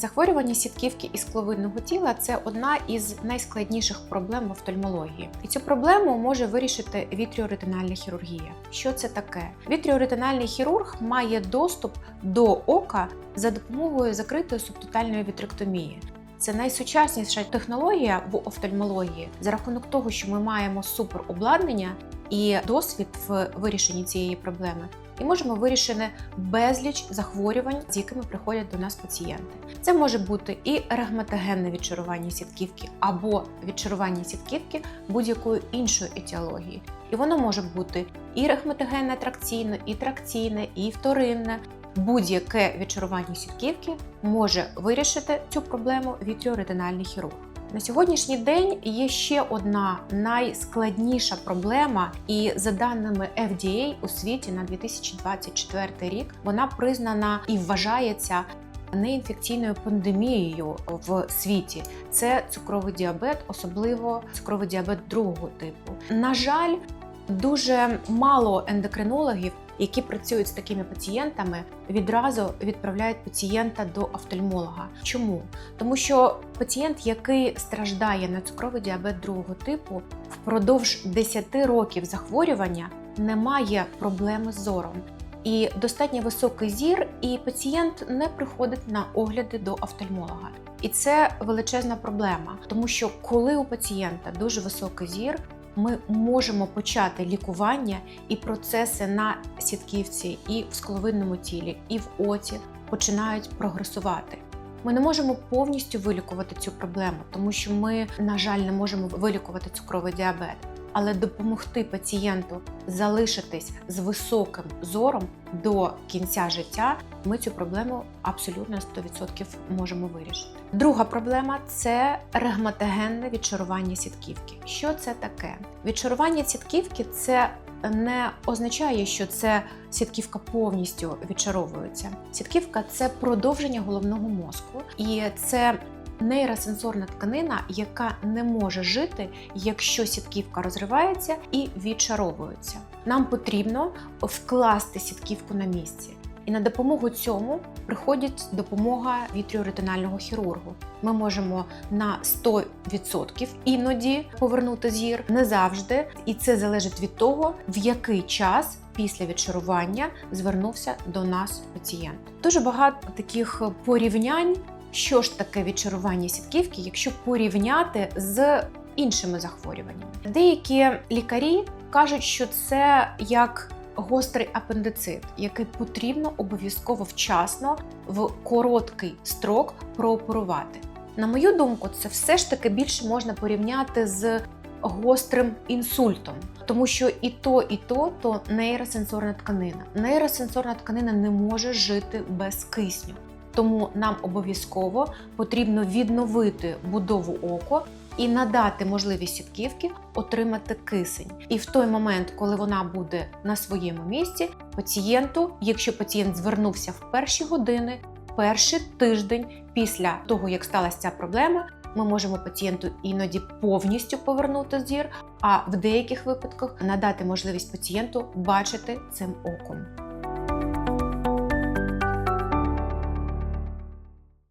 Захворювання сітківки і скловидного тіла це одна із найскладніших проблем в офтальмології. І цю проблему може вирішити вітріоретинальна хірургія. Що це таке? Вітріоретинальний хірург має доступ до ока за допомогою закритої субтотальної вітректомії. Це найсучасніша технологія в офтальмології за рахунок того, що ми маємо суперобладнання і досвід в вирішенні цієї проблеми. І можемо вирішити безліч захворювань, з якими приходять до нас пацієнти. Це може бути і регматогенне відчарування сітківки або відчарування сітківки будь-якої іншої етіології. І воно може бути і регматогенне тракційне, і тракційне, і вторинне. Будь-яке відчарування сітківки може вирішити цю проблему вітріоретинальний хірург. На сьогоднішній день є ще одна найскладніша проблема, і за даними FDA у світі на 2024 рік вона признана і вважається неінфекційною пандемією в світі. Це цукровий діабет, особливо цукровий діабет другого типу. На жаль, дуже мало ендокринологів. Які працюють з такими пацієнтами, відразу відправляють пацієнта до офтальмолога. Чому? Тому що пацієнт, який страждає на цукровий діабет другого типу, впродовж 10 років захворювання не має проблеми з зором. І достатньо високий зір, і пацієнт не приходить на огляди до офтальмолога. І це величезна проблема, тому що коли у пацієнта дуже високий зір, ми можемо почати лікування і процеси на сітківці, і в скловинному тілі, і в оці починають прогресувати. Ми не можемо повністю вилікувати цю проблему, тому що ми, на жаль, не можемо вилікувати цукровий діабет. Але допомогти пацієнту залишитись з високим зором до кінця життя, ми цю проблему абсолютно 100% можемо вирішити. Друга проблема це регматогенне відчарування сітківки. Що це таке? Відчарування сітківки це не означає, що це сітківка повністю відчаровується. Сітківка це продовження головного мозку, і це нейросенсорна тканина, яка не може жити, якщо сітківка розривається і відчаровується. Нам потрібно вкласти сітківку на місці. І на допомогу цьому приходить допомога вітріоретинального хірургу. Ми можемо на 100% іноді повернути зір, не завжди, і це залежить від того, в який час після відчарування звернувся до нас пацієнт. Дуже багато таких порівнянь, що ж таке відчарування сітківки, якщо порівняти з іншими захворюваннями. Деякі лікарі кажуть, що це як гострий апендицит, який потрібно обов'язково вчасно в короткий строк прооперувати. На мою думку, це все ж таки більше можна порівняти з гострим інсультом, тому що і то, і то то нейросенсорна тканина. Нейросенсорна тканина не може жити без кисню. Тому нам обов'язково потрібно відновити будову ока і надати можливість сітківки отримати кисень. І в той момент, коли вона буде на своєму місці, пацієнту, якщо пацієнт звернувся в перші години, перший тиждень після того, як сталася ця проблема, ми можемо пацієнту іноді повністю повернути зір, а в деяких випадках надати можливість пацієнту бачити цим оком.